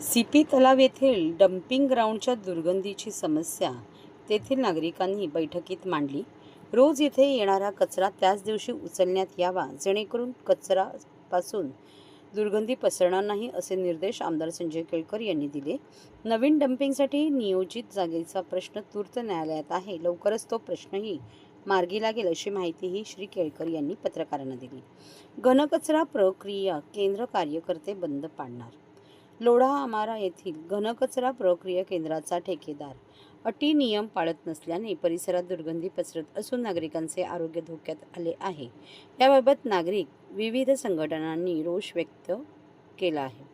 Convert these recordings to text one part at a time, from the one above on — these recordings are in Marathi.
सीपी तलाव येथील डम्पिंग ग्राउंडच्या दुर्गंधीची समस्या तेथील नागरिकांनी बैठकीत मांडली. रोज येथे येणारा कचरा त्याच दिवशी उचलण्यात यावा जेणेकरून कचरापासून दुर्गंधी पसरणार नाही असे निर्देश आमदार संजय केळकर यांनी दिले. नवीन डम्पिंगसाठी नियोजित जागेचा प्रश्न तूर्त न्यायालयात आहे. लवकरच तो प्रश्नही मार्गी लागेल अशी माहितीही श्री केळकर यांनी पत्रकारांना दिली. घनकचरा प्रक्रिया केंद्र कार्यकर्ते बंद पाडणार लोढा आमारा येथील घनकचरा प्रक्रिया केंद्राचा ठेकेदार. अटी नियम पाळत नसल्याने परिसरात दुर्गंधी पसरत असून नागरिकांचे आरोग्य धोक्यात आले आहे. याबाबत नागरिक विविध संघटनांनी रोष व्यक्त केला आहे.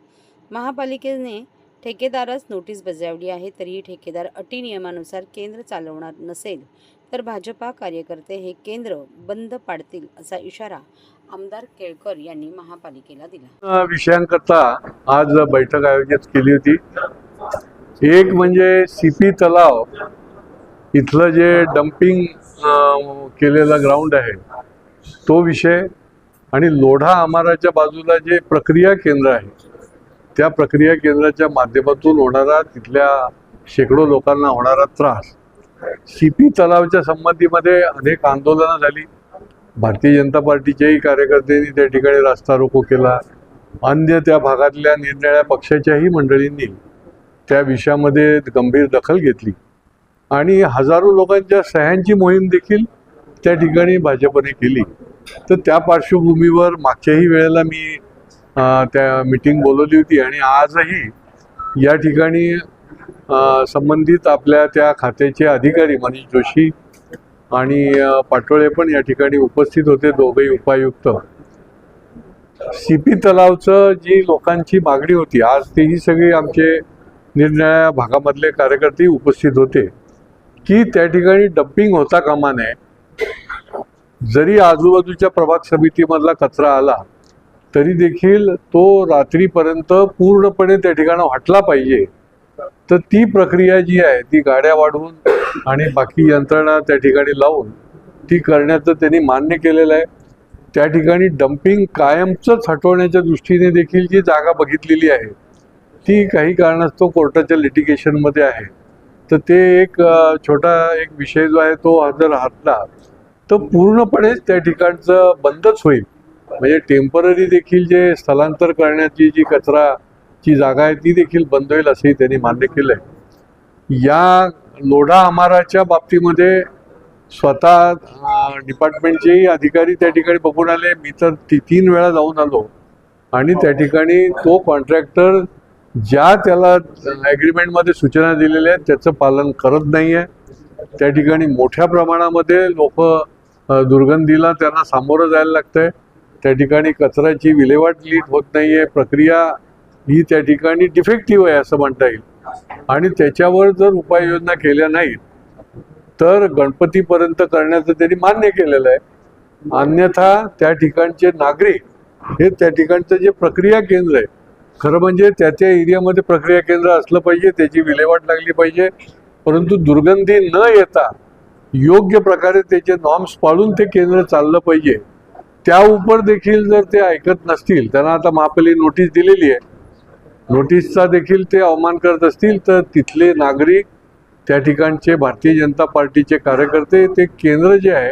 महापालिकेने ठेकेदारास नोटीस बजावली आहे तरीही ठेकेदार अटी नियमानुसार केंद्र चालवणार नसेल तर भाजपा कार्यकर्ते हे केंद्र बंद पाडतील असा इशारा आमदार केळकर यांनी महापालिकेला दिला. विषयांकरता आज बैठक आयोजित केली होती. एक म्हणजे सीपी तलाव इथलं जे डम्पिंग केलेला ग्राउंड आहे तो विषय आणि लोढा आमाराच्या बाजूला जे प्रक्रिया केंद्र आहे त्या प्रक्रिया केंद्राच्या माध्यमातून होणारा तिथल्या शेकडो लोकांना होणारा त्रास. सीपी तलावच्या संबंधीमध्ये अनेक आंदोलनं झाली. भारतीय जनता पार्टीच्याही कार्यकर्त्यांनी त्या ठिकाणी रास्ता रोको केला. अन्य त्या भागातल्या निरनिळ्या पक्षाच्याही मंडळींनी त्या विषयामध्ये गंभीर दखल घेतली. आणि हजारो लोकांच्या सह्यांची मोहीम देखील त्या ठिकाणी भाजपने केली. तर त्या पार्श्वभूमीवर मागच्याही वेळेला मी त्या मिटिंग बोलवली होती आणि आजही या ठिकाणी संबंधित आपल्या त्या खात्याचे अधिकारी मनीष जोशी आणि पाटोळे पण या ठिकाणी उपस्थित होते दोघेही उपायुक्त. सीपी तलावचं जी लोकांची मागणी होती आज तेही सगळे आमचे निरनिळ्या भागामधले कार्यकर्ते उपस्थित होते. की त्या ठिकाणी डम्पिंग होता कामा नये. जरी आजूबाजूच्या प्रभाग समितीमधला कचरा आला तरी देखील तो रात्रीपर्यंत पूर्णपणे त्या ठिकाणी हटला पाहिजे. तर ती प्रक्रिया जी आहे ती गाड्या वाढवून आणि बाकी यंत्रणा त्या ठिकाणी लावून ती करण्याचं त्यांनी मान्य केलेलं आहे. त्या ठिकाणी डम्पिंग कायमचंच हटवण्याच्या दृष्टीने देखील जी जागा बघितलेली आहे ती काही कारणास्तव कोर्टाच्या लिटिगेशनमध्ये आहे. तर ते एक छोटा एक विषय जो आहे तो जर हातला तर पूर्णपणेच त्या ठिकाणचं बंदच होईल. म्हणजे टेंपररी देखील जे स्थलांतर करण्याची जी कचराची जागा आहे ती देखील बंद होईल असंही त्यांनी मान्य केलं आहे या लोढा आमाराच्या बाबतीमध्ये स्वतः डिपार्टमेंटचेही अधिकारी त्या ठिकाणी बघून आले. मी तर ती तीन वेळा जाऊन आलो. आणि त्या ठिकाणी तो कॉन्ट्रॅक्टर ज्या त्याला ॲग्रीमेंटमध्ये सूचना दिलेल्या आहेत त्याचं पालन करत नाही आहे त्या ठिकाणी मोठ्या प्रमाणामध्ये लोक दुर्गंधीला त्यांना सामोरं जायला लागतंय. त्या ठिकाणी कचऱ्याची विल्हेवाट नीट होत नाही आहे प्रक्रिया ही त्या ठिकाणी डिफेक्टिव्ह आहे असं म्हणता येईल. आणि त्याच्यावर जर उपाययोजना केल्या नाहीत तर गणपतीपर्यंत करण्याचं त्यांनी मान्य केलेलं आहे. अन्यथा त्या ठिकाणचे नागरिक हे त्या ठिकाणचं जे प्रक्रिया केंद्र आहे खरं म्हणजे त्या त्या एरियामध्ये प्रक्रिया केंद्र असलं पाहिजे त्याची विल्हेवाट लागली पाहिजे. परंतु दुर्गंधी न येता योग्य प्रकारे त्याचे नॉर्म्स पाळून ते केंद्र चाललं पाहिजे. त्या उपर देखील जर ते ऐकत नसतील त्यांना आता महापाली नोटीस दिलेली आहे. नोटीसचा देखील ते अवमान करत असतील तर तिथले नागरिक त्या ठिकाणचे भारतीय जनता पार्टीचे कार्यकर्ते ते केंद्र जे आहे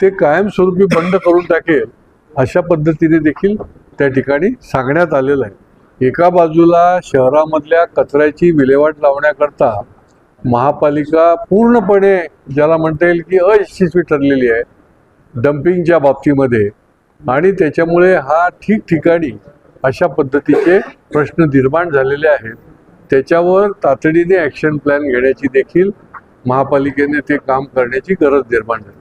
ते कायमस्वरूपी बंद करून टाकेल अशा पद्धतीने देखील त्या ठिकाणी सांगण्यात आलेलं आहे. एका बाजूला शहरामधल्या कचऱ्याची विल्हेवाट लावण्याकरता महापालिका पूर्णपणे ज्याला म्हणता येईल की अयशस्वी ठरलेली आहे डम्पिंगच्या बाबतीमध्ये आणि त्याच्यामुळे हा ठिकठिकाणी अशा पद्धतीचे प्रश्न निर्माण झालेले आहेत. त्याच्यावर तातडीने ॲक्शन प्लॅन घेण्याची देखील महापालिकेने ते काम करण्याची गरज निर्माण झाली.